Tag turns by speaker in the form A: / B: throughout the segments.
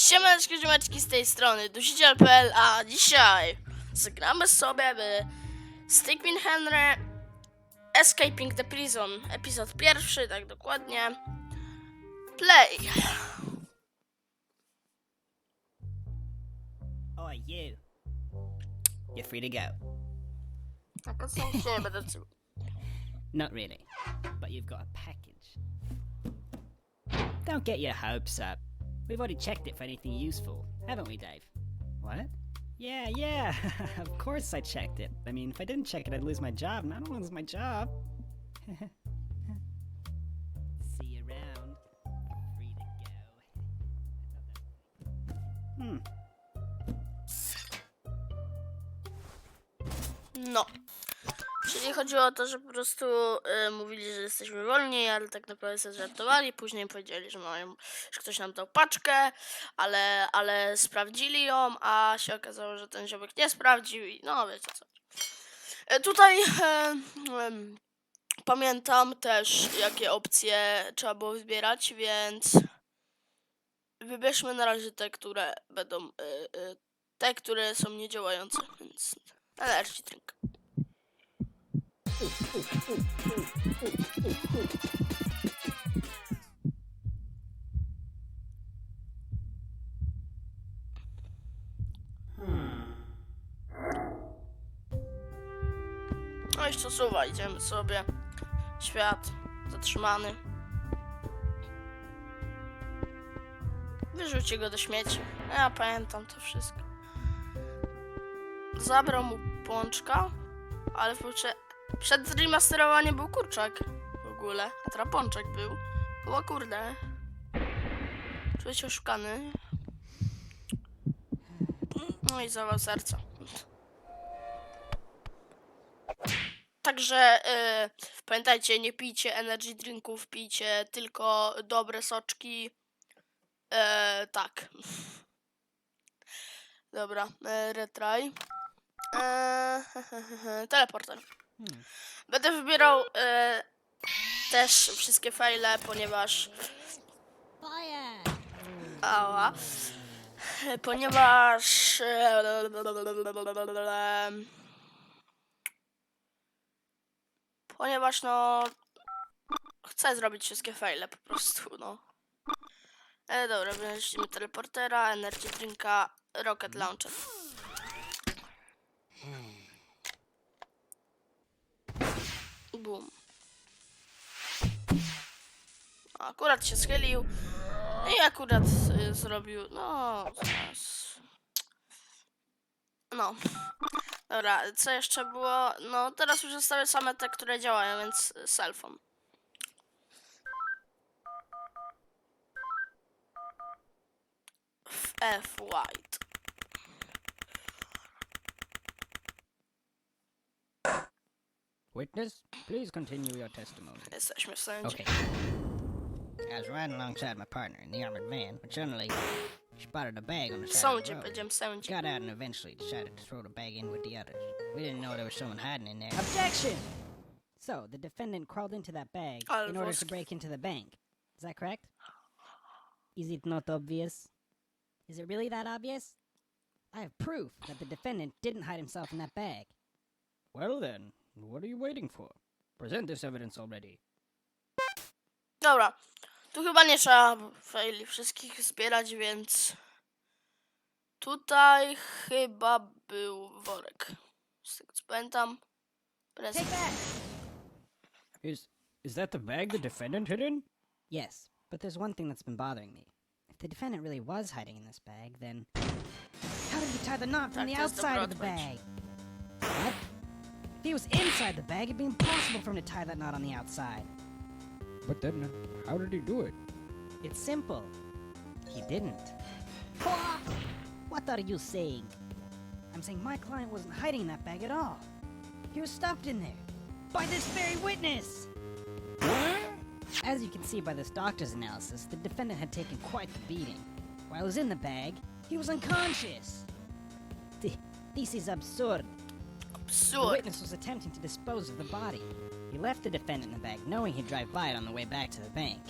A: Siemaneczki, ziomeczki z tej strony, dusiciel.pl, a dzisiaj zagramy sobie w Stickmin Henry Escaping the Prison, epizod pierwszy, tak dokładnie. Play!
B: Oh, you. You're free to go.
A: Tak, oczywiście nie będę czuł.
B: Not really, but you've got a package. Don't get your hopes up. We've already checked it for anything useful, haven't we, Dave? What? Yeah, yeah, of course I checked it. I mean, if I didn't check it, I'd lose my job, and I don't lose my job. See you around. Free to go. Hmm.
A: No. Czyli chodziło o to, że po prostu y, mówili, że jesteśmy wolni, ale tak naprawdę sobie żartowali. Później powiedzieli, że, mają, że ktoś nam dał paczkę, ale, ale sprawdzili ją, a się okazało, że ten ziomek nie sprawdził i no wiecie co. E, Tutaj e, em, pamiętam też, jakie opcje trzeba było wybierać, więc wybierzmy na razie te, które będą, e, e, te, które są niedziałające, więc energy drink. No i stosuwa, idziemy sobie. Świat zatrzymany. Wyrzuci go do śmieci. Ja pamiętam to wszystko. Zabrał mu pączka, ale w. przed remasterowaniem był kurczak w ogóle, a teraz pączek był. O kurde. Czuję się oszukany. No i zawał serca. Także y, pamiętajcie, nie pijcie energy drinków, pijcie tylko dobre soczki. E, tak. Dobra, e, retry. Teleporter.
B: Hmm.
A: Będę wybierał e, też wszystkie file, ponieważ. Ała. Ponieważ. e, Ponieważ no. Chcę zrobić wszystkie file po prostu, no. E, dobra, weźmiemy teleportera, energy drinka, rocket launcher. Akurat się schylił. I akurat y, zrobił. No. zaraz. No. Dobra, co jeszcze było? No, teraz już zostały same te, które działają, więc cellphone. F, white.
B: Witness, please continue your testimony.
A: Jesteśmy w sądzie.
B: Okay. I was riding alongside my partner in the armored van, when suddenly she spotted a bag on the
A: W
B: side of
A: sądzie,
B: the road.
A: będziemy w.
B: Got out and eventually decided to throw the bag in with the others. We didn't know there was someone hiding in there. Objection! So, the defendant crawled into that bag in order to break into the bank. Is that correct? Is it not obvious? Is it really that obvious? I have proof that the defendant didn't hide himself in that bag. Well then, what are you waiting for? Present this evidence already.
A: Dobra. Tu chyba nie trzeba faili wszystkich zbierać, więc tutaj chyba był worek. Z tego co pamiętam. Prezent.
B: Is is that the bag the defendant hid in? Yes, but there's one thing that's been bothering me. If the defendant really was hiding in this bag, then how did he tie the knot from
A: Tak,
B: the
A: to jest
B: outside
A: dobra
B: of the
A: odpowiedź.
B: bag? What? If he was inside the bag, it'd be impossible for him to tie that knot on the outside.
C: But then, how did he do it?
B: It's simple. He didn't. What are you saying? I'm saying my client wasn't hiding in that bag at all. He was stuffed in there. By this very witness! As you can see by this doctor's analysis, the defendant had taken quite the beating. While he was in the bag, he was unconscious. Th- This is absurd.
A: Absurd!
B: The witness was attempting to dispose of the body. He left the defendant in the bag, knowing he'd drive by it on the way back to the bank.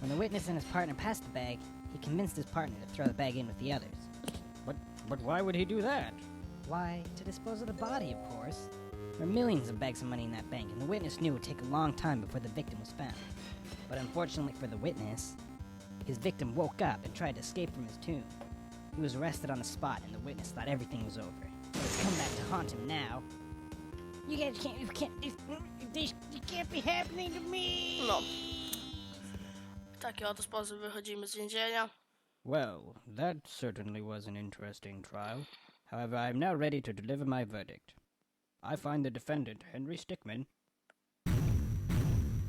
B: When the witness and his partner passed the bag, he convinced his partner to throw the bag in with the others.
C: But but why would he do that?
B: Why, to dispose of the body, of course. There were millions of bags of money in that bank, and the witness knew it would take a long time before the victim was found. But unfortunately for the witness, his victim woke up and tried to escape from his tomb. He was arrested on the spot, and the witness thought everything was over. But it's come back to haunt him now. You guys can't, you can't, this, can't be happening to me.
A: No. W taki oto sposób wychodzimy z więzienia.
C: Well, that certainly was an interesting trial. However, I am now ready to deliver my verdict. I find the defendant, Henry Stickmin,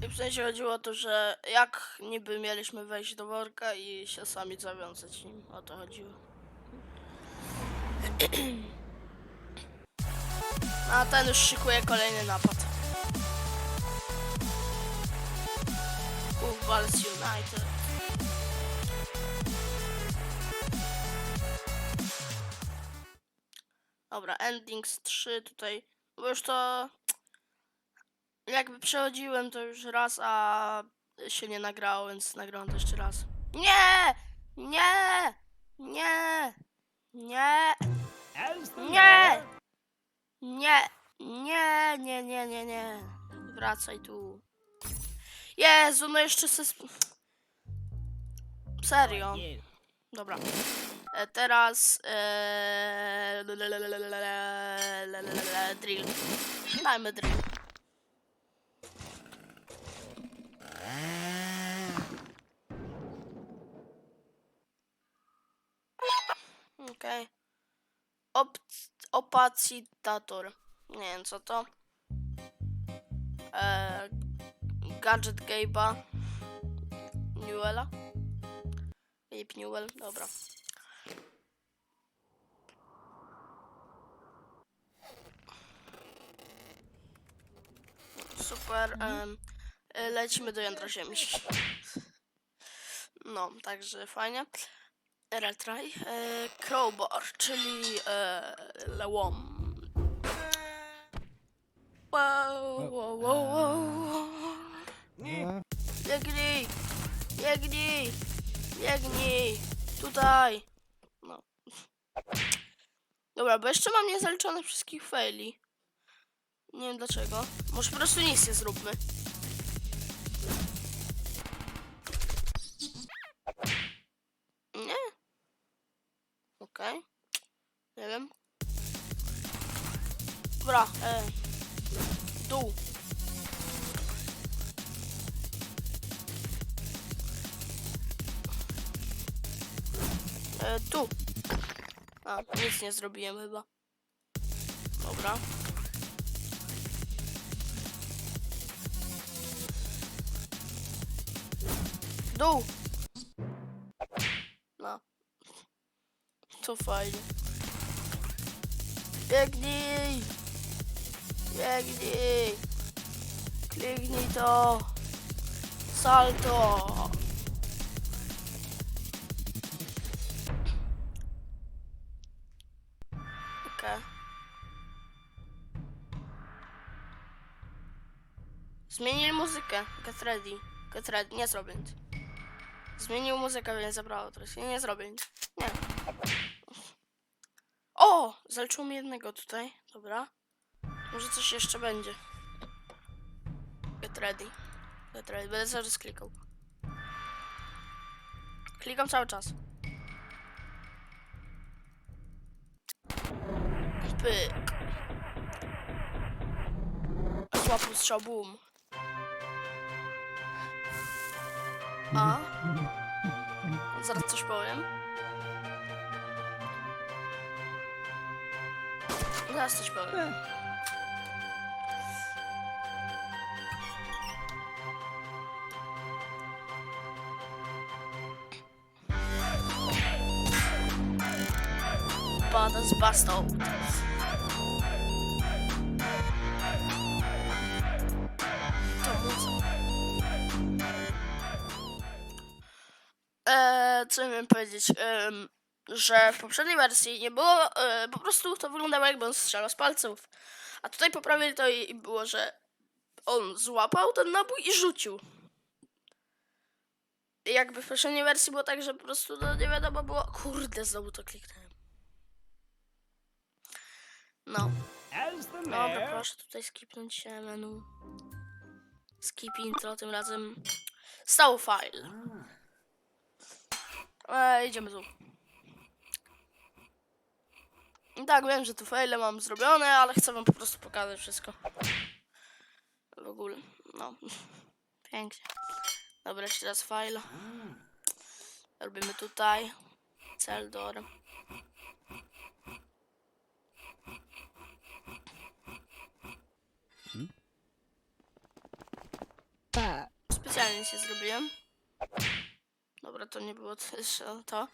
A: I w sensie chodziło o to, że jak niby mieliśmy wejść do worka i się sami zawiązać nim. O to chodziło. A ten już szykuje kolejny napad. Vals United. Dobra, Endings 3 tutaj, bo już to jakby przechodziłem to już raz, a się nie nagrało, więc nagrałem to jeszcze raz. Nie! Nie! Nie! Nie! Nie! Nie! Nie, nie, nie, nie, nie. Wracaj tu. Jezu, no jeszcze se... Serio. Dobra. E, teraz... E, drill. Dajmy drill. Okej. Op opacitator. Nie wiem co to. Eee, gadget Gabe'a. Newella. Gabe Newell, dobra. Super. em, e, lecimy do jądra ziemi. No, także fajnie. Retry. E, crowbar, czyli e, lełom. Wow, wow, wow, wow.
C: Uh,
A: Biegnij! Biegnij! Biegnij! Tutaj! No. Dobra, bo jeszcze mam niezaliczone wszystkich faili. Nie wiem dlaczego. Może po prostu nic nie zróbmy. Nie? Okej. Nie wiem. Dobra, e. Dół. Tu. A, nic nie zrobiłem chyba. Dobra. Dół. No. To fajnie. Biegnij! Biegnij! Kliknij to! Salto! Zmienili muzykę. Get ready. Get ready. Nie zrobię. Zmienił muzykę, więc zabrało teraz. Nie, zrobię. Nie. O! Mi jednego tutaj. Dobra. Może coś jeszcze będzie. Get ready. Get ready. Będę cały czas klikał. Klikam cały czas. Pyk. Słapu strzał, boom. A? Zaraz coś powiem. Zaraz coś powiem. Pada z bastą. Eee, co miałem powiedzieć? Em, że w poprzedniej wersji nie było, e, po prostu to wyglądało jakby on strzelał z palców. A tutaj poprawili to i, i było, że on złapał ten nabój i rzucił. jakby w poprzedniej wersji było tak, że po prostu no, nie wiadomo było. Kurde, znowu to kliknąłem. No, dobra, proszę tutaj skipnąć się menu. Skip intro, tym razem stał file. E, idziemy tu. Tak, wiem, że tu file mam zrobione, ale chcę wam po prostu pokazać wszystko. W ogóle, no. Pięknie. Dobra, jeszcze raz file. Robimy tutaj. Celdor.
B: Pa.
A: Specjalnie się zrobiłem. Dobra, to nie było to.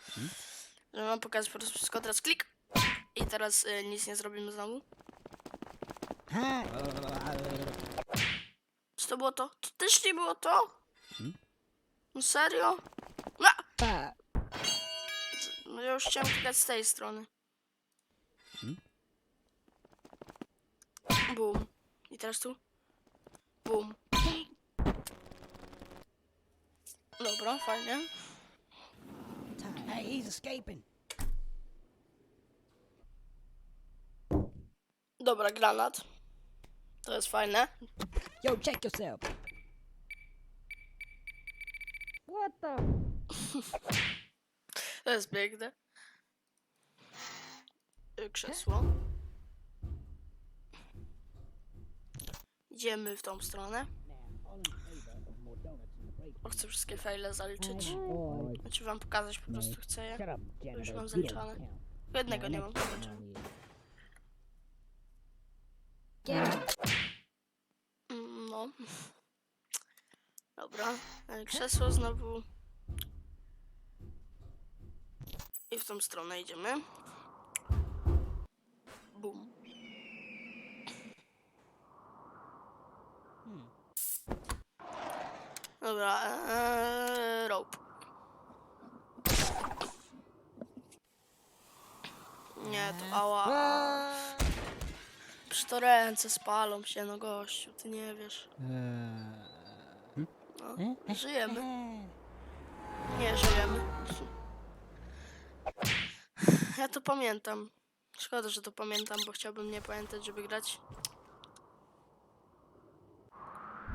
A: Że mam pokazać po prostu wszystko. Teraz klik. I teraz y, nic nie zrobimy znowu. Czy to było to? To też nie było to? No serio? No! No ja już chciałem klikać z tej strony. Boom. I teraz tu? Boom. Dobra, fajnie.
B: Hey, he's escaping.
A: Dobra, granat. To jest fajne.
B: Yo, check yourself. What the?
A: To jest piękne. Y, Krzesło. Idziemy w tą stronę. Bo chcę wszystkie file zaliczyć. Znaczy wam pokazać po prostu chcę je. Już mam zaliczone. Tylko Jednego nie mam zaliczone. Mm, No. Dobra. e, Krzesło znowu. I w tą stronę idziemy. Bum. Dobra, ee, rope. Nie, to ała. Przy to ręce spalą się, no gościu, ty nie wiesz. No, żyjemy. Nie żyjemy. Ja to pamiętam. Szkoda, że to pamiętam, bo chciałbym nie pamiętać, żeby grać.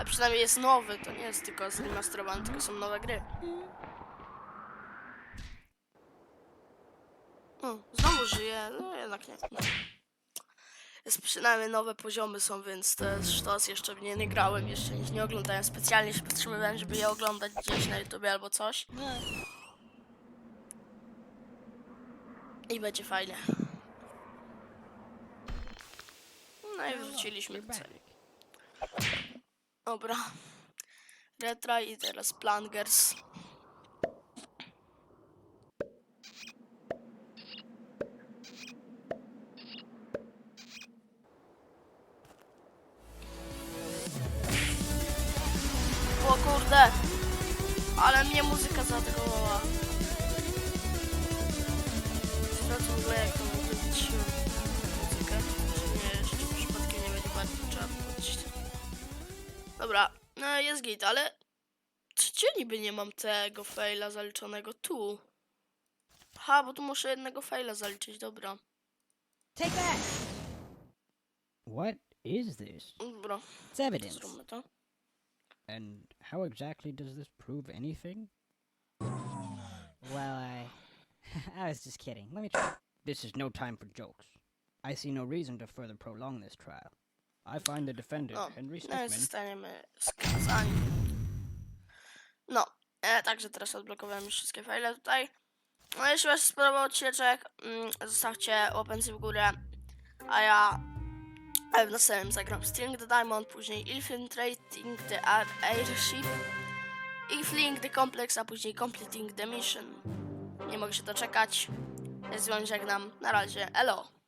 A: A przynajmniej jest nowy, to nie jest tylko zremasterowany, tylko są nowe gry. O, znowu żyje, no jednak nie. Jest przynajmniej nowe poziomy są, więc to jest sztos, jeszcze w nie nie grałem, jeszcze ich nie oglądałem. Specjalnie się podtrzymywałem, żeby je oglądać gdzieś na YouTube albo coś. I będzie fajnie. No i wróciliśmy do celi. Dobra. Retry i teraz Plangers. Git, ale... Czy niby nie mam tego faila zaliczonego tu? Aha, bo tu muszę jednego faila zaliczyć, dobra.
B: Take that.
C: What is this?
A: Dobra,
B: It's evidence.
A: zróbmy to.
C: And how exactly does this prove anything?
B: Well, I, I was just kidding. Let me try.
C: This is no time for jokes. I see no reason to further prolong this trial. I find the defendant,
A: O,
C: Henry
A: no zostaniemy skazani. No, e, także teraz odblokowałem już wszystkie file tutaj. No jeśli wam się spodobał odcinek, mm, zostawcie łapencję w górę, a ja e, w następnym zagram String the Diamond, później Infiltrating the Air Airship, Infling the Complex, a później Completing the Mission. Nie mogę się doczekać. Ja z wami żegnam. Na razie, elo!